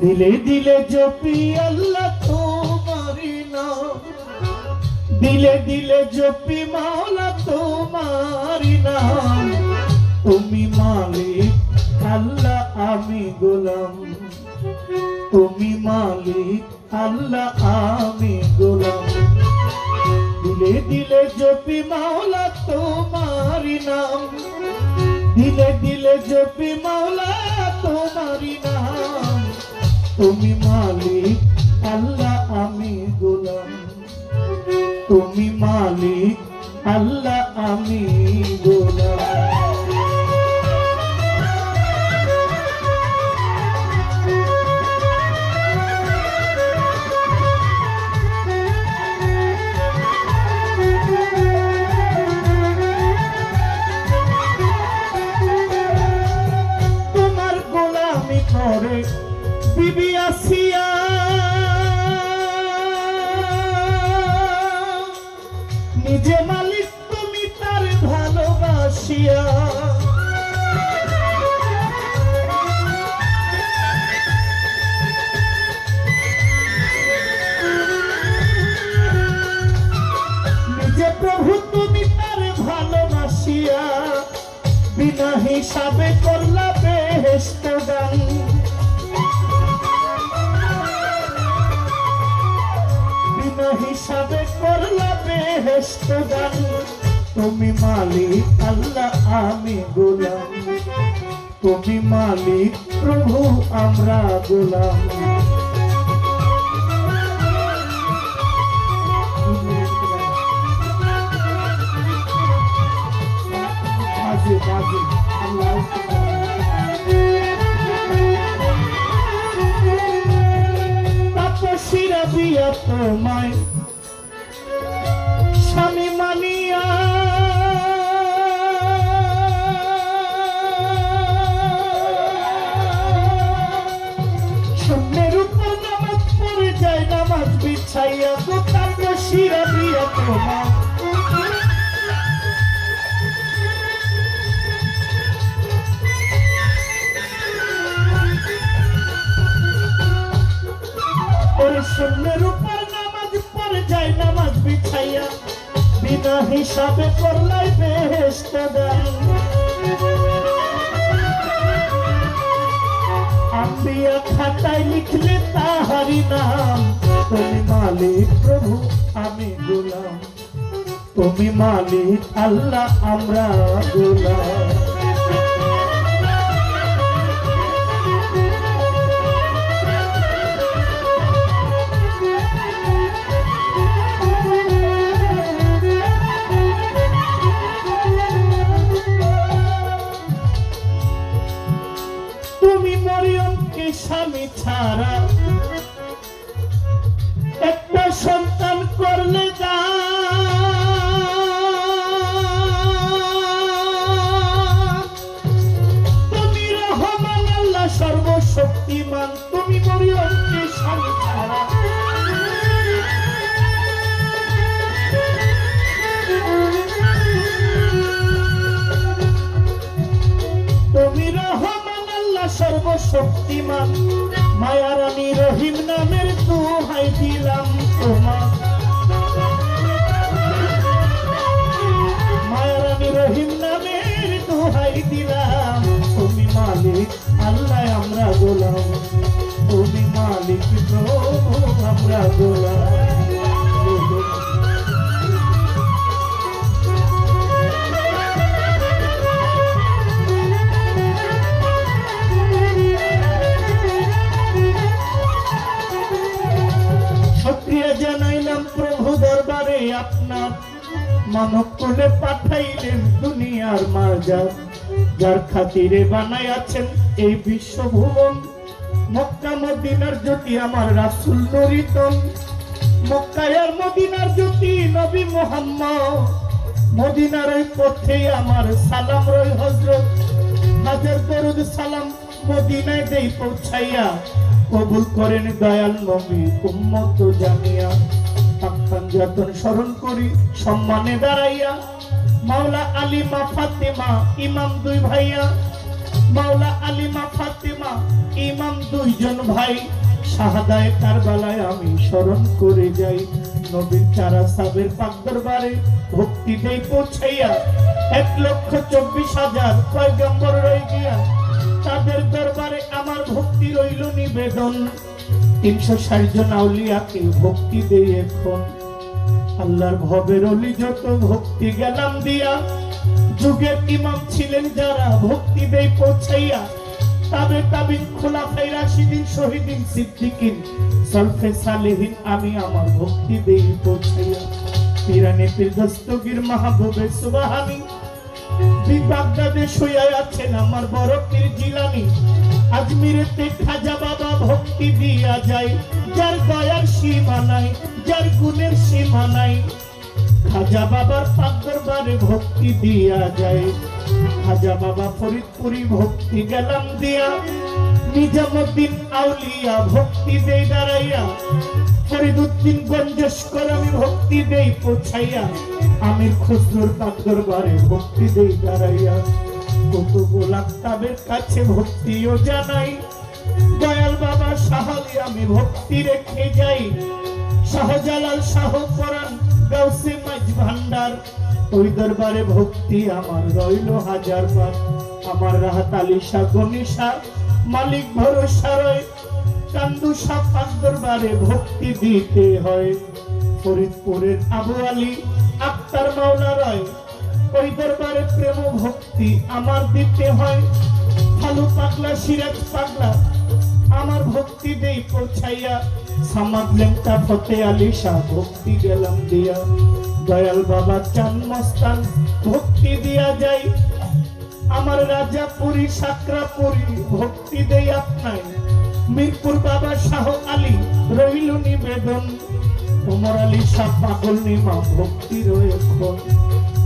দিলে দিলে জপি আল্লাহ দিলে দিলে জপি মাওলা তোমারি নাম। তুমি মালিক, আল্লাহ আমি গোলাম। তুমি মালিক, আল্লাহ আমি গোলাম। দিলে দিলে জপি মাওলা তোমারি নাম। দিলে দিলে জপি মাওলা তোমারি নাম। তুমি মালিক, আল্লাহ আমি গোলাম। তুমি মালিক আল্লাহ আমি গোলাম। বিনা হিসাবে করলা বেহেস্ত গান। বিনা হিসাবে করলা বেহেস্ত গান। তুমি মালিক আল্লাহ, আমি গোলাম। তুমি মালিক, প্রভু, আমরা গোলাম। বিয়া তোমায় ওরে শূন্যের উপর নামাজ পড়ে যায়, নামাজ বিছাইয়া। বিনা হিসাবে করলাই বেহেস্ত দান আম্বিয়া খাতায় লিখলে তাহারি নাম। তুমি মালিক প্রভু, আমি গোলাম। তুমি মালিক, আল্লাহ, আমরা গোলাম। তুমি মরিয়মকে স্বামী ছাড়া? একটা সন্তান করলে সর্বশক্তিমান মায়ার আমি রহিম নামের দোহাই দিলাম তোমার মায়ার আমি রহিম নামের দোহাই দিলাম। তুমি মালিক, আল্লাহ আমরা গোলাম। তুমি মালিক আমরা গোলাম। সক্রিয়া জানাইলাম প্রভু দরবারে আপনার। মানব কোলে পাঠাইলেন দুনিয়ার মাজার। যার খাতিরে বানাইয়াছেন এই বিশ্বভুবন। মক্কা, মদিনার জ্যোতি আমার রাসুল নরিতন। মক্কায় আর মদিনার জ্যোতি নবী মোহাম্মদ। মদিনার ওই পথে আমার সালাম রই সালাম, মদিনায় দেই পৌঁছাইয়া কবুল করেন দয়াল নবী, উম্মত আখ্যান যতন স্মরণ করি, সম্মানে দাঁড়াইয়া মাওলা ইমাম দুই ভাইয়া, মাওলা ইমাম দুইজন ভাই কারবালায় আমি স্মরণ করে যাই, নবীর চারা সাবের পাক দরবারে ভক্তি দেই পৌঁছাইয়া এক লক্ষ চব্বিশ হাজার পয়গম্বর রয়ে গিয়া তাদের দরবারে আমার ভক্তি রইল নিবেদন। তিনশো ষাট জন আউলিয়াকে ভক্তি দেই এখন। আল্লাহর ভবের অলি যত ভক্তি গেলাম দিয়া, যুগের ইমাম ছিলেন যারা ভক্তি দেই পৌঁছাইয়া, তাবে তাবিন খোলাফাই রাশিদিন, শহীদিন সিদ্দিকিন, সলফে সালেহিন আমি আমার ভক্তি দেই পৌঁছাইয়া। পিরানে পীর দস্তগীর মাহবুবে সুবাহানি। বাগদাদে শুয়ে আছেন, আমার বরফের জিলামি আজমিরেতে খাজা বাবা ভক্তি দিয়া যায়, যার দয়ার সীমা নাই, যার গুণের সীমা নাই। খাজা বাবার পাক দরবারে ভক্তি দিয়া যায়। খাজা বাবা ফরিদপুরি ভক্তি গেলাম দিয়া। নিজামুদ্দিন আউলিয়া ভক্তি দেই দাঁড়াইয়া। ফরিদুদ্দিন গঞ্জস্কর আমি ভক্তি দেই পৌঁছাইয়া। আমির খুসরুর পাক দরবারে ভক্তি দেই দাঁড়াইয়া। কুতুবুল আক্তাবের কাছে ভক্তিও জানাই। দয়াল বাবা সাহালি আমি ভক্তি রেখে যাই। শাহজালাল শাহ পরাণ গাউসে মাঝ ভান্ডার। ওই দরবারে ভক্তি আমার রইল হাজার বার। আমার রাহাত আলী শাহ গনিশা মালিক ভরসা রয়। কান্দু শাহ পাক দরবারে ভক্তি দিতে হয়। ফরিদপুরের আবু আলী, আক্তার মাওলা রয়। ওই দরবারে প্রেম ভক্তি আমার দিতে হয়। ফালু পাগলা, সিরাজ পাগলা, আমার ভক্তি দেই পৌঁছাইয়া। সামাদ লেংটা ফতে আলী শাহ ভক্তি গেলাম দিয়া। দয়াল বাবা চান মস্তান ভক্তি দিয়া যাই। আমার রাজা পুরী, সাকরা ভক্তি দেই আপনাই। মিরপুর বাবা শাহ আলী, রইল নিবেদন। ওমর আলী শাহ পাগল নিমা, ভক্তি রয়েখন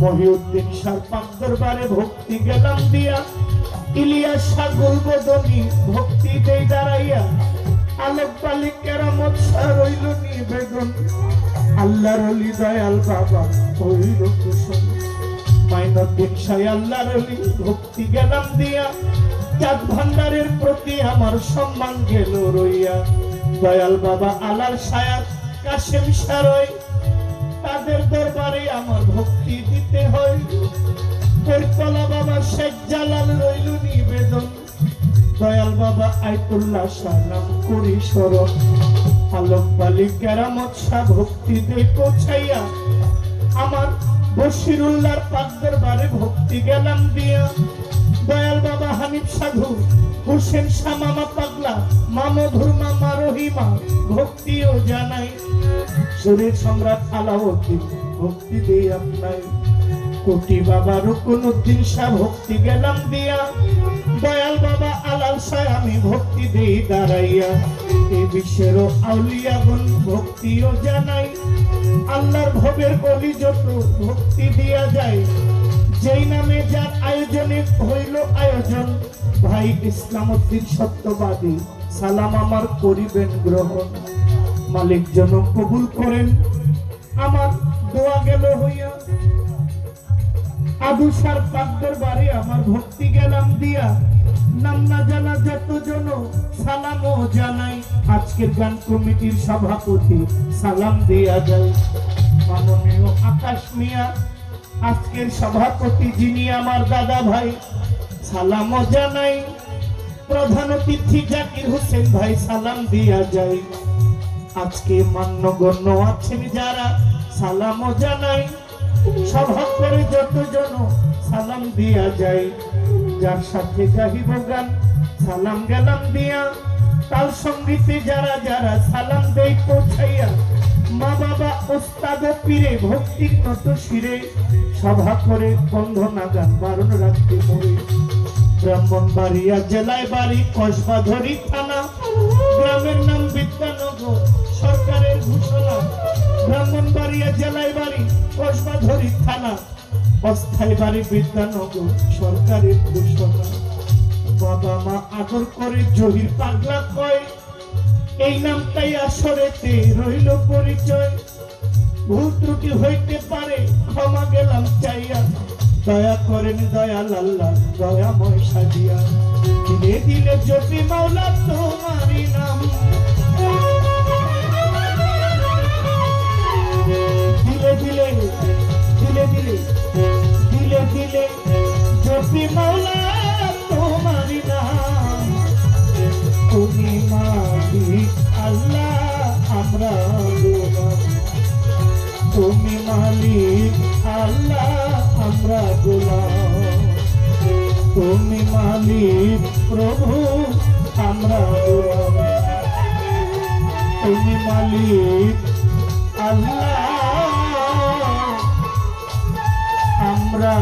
মহিউদ্দিন শাহ পাক দরবারে ভক্তি গেলাম দিয়া। ইলিয়াস শাহ গোলবদনি, ভক্তি দেই দাঁড়াইয়া। আলোক পালিক কেরামত শাহ রইল নিবেদন। আল্লাহর অলি দয়াল বাবা হইল কুসুম। মাইনুদ্দিন শাহ আল্লাহর অলি, ভক্তি গেলাম দিয়া। চাঁদ ভান্ডারের প্রতি আমার সম্মান গেল রইয়া। দয়াল বাবা আলার সায়াত, কাশেম সারয় তাদের দরবারে আমার ভক্তি দিতে হয়। কৈতলা বাবা শেখ জালাল রইল নিবেদন। দয়াল বাবা আইতুল্লাহ নাম করি স্মরণ আলোক বালি কেরামত শাহ ভক্তি দে পৌঁছাইয়া আমার বসিরুল্লাহর পাক দরবারে ভক্তি গেলাম দিয়া। দয়াল বাবা হানিফ সাধু, হোসেন শাহ মামা পাগলা মামধুর মামা রহিমা, ভক্তিও জানাই। শরীর সম্রাট আলাউদ্দিন, ভক্তি দিয়ে আপনাই। কোটি বাবা রুকুনুদ্দিন শাহ, ভক্তি গেলাম দিয়া। শাহ আমি ভক্তি দেই দাঁড়াইয়া। এই বিশ্বেরও আউলিয়াগণ ভক্তিও জানাই। আল্লাহর ভবের বলি যত ভক্তি দিয়া যায়। যেই নামে যার আয়োজনে হইল আয়োজন, ভাই ইসলাম উদ্দিন সত্যবাদী, সালাম আমার করিবেন গ্রহণ। মালিক জন কবুল করেন। আমার দোয়া গেল হইয়া আদুসার পাকদের বাড়ি আমার ভক্তি গেলাম দিয়া। নাম না জানা যত জন সালাম ও জানাই। আজকের গান কমিটির সভাপতি সালাম দিয়া যায়। মাননীয় আকাশ মিয়া, আজকের সভাপতি যিনি আমার দাদা ভাই সালাম ও জানাই। প্রধান অতিথি জাকির হোসেন ভাই, সালাম দিয়া যায়। আজকে মান্যগণ্য আছেন যারা, সালামও জানাই। সভা করে যতজন সালাম দিয়া যায়, যার সাথে গাহিব গান, সালাম গেলাম দিয়া। তাল সঙ্গীতে যারা যারা সালাম দেই পৌঁছাইয়া মা বাবা ওস্তাদ পীরে, ভক্তির মতো শিরে সভা করে বন্ধনা গান বারণ রাখতে মরে ব্রাহ্মণবাড়িয়া জেলায় বাড়ি, কসবাধরি থানা। গ্রামের নাম বিদ্যানগর, সরকারের ঘোষণা। ব্রাহ্মণবাড়িয়া জেলায় বাড়ি, কসবাধরি থানা। অস্থায়ী বাড়ি বিদ্যানগর সরকারের ঘোষণা। বাবা মা আদর করে জহির পাগলা কয়, এই নামটাই আসরেতে রইল পরিচয়। ভুল ত্রুটি হইতে পারে, ক্ষমা গেলাম চাইয়া। দয়া করেন দয়াল আল্লাহ দয়াময় সাজিয়া। দিলে দিলে জপি মাওলা তোমারই নাম। প্রভু আমরা তুমি মালিক আল্লাহ। আমরা